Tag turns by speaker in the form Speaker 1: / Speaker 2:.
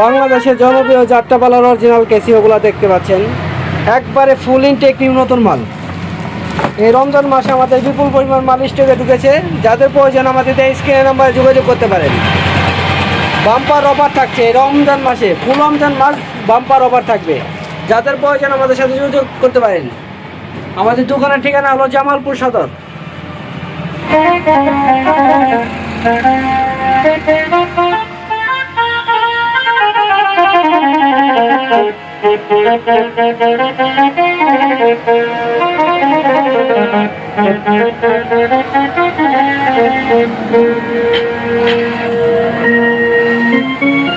Speaker 1: বাংলাদেশের জনপ্রিয় যাত্রাপালার অরিজিনাল কেসিওগুলো দেখতে পাচ্ছেন। একবারে ফুল ইনটেক নিউ নতুন মাল। এই রমজান মাসে আমাদের বিপুল পরিমাণ মাল স্টকে ঢুকেছে। যাদের প্রয়োজন আমাদের এই স্ক্রিনের নাম্বারে যোগাযোগ করতে পারেন। বাম্পার অফার থাকছে রমজান মাসে। ফুল রমজান মাস বাম্পার অফার থাকবে। যাদের প্রয়োজন আমাদের সাথে যোগাযোগ করতে পারেন। আমাদের দোকানের ঠিকানা হলো জামালপুর সদর। Thank you.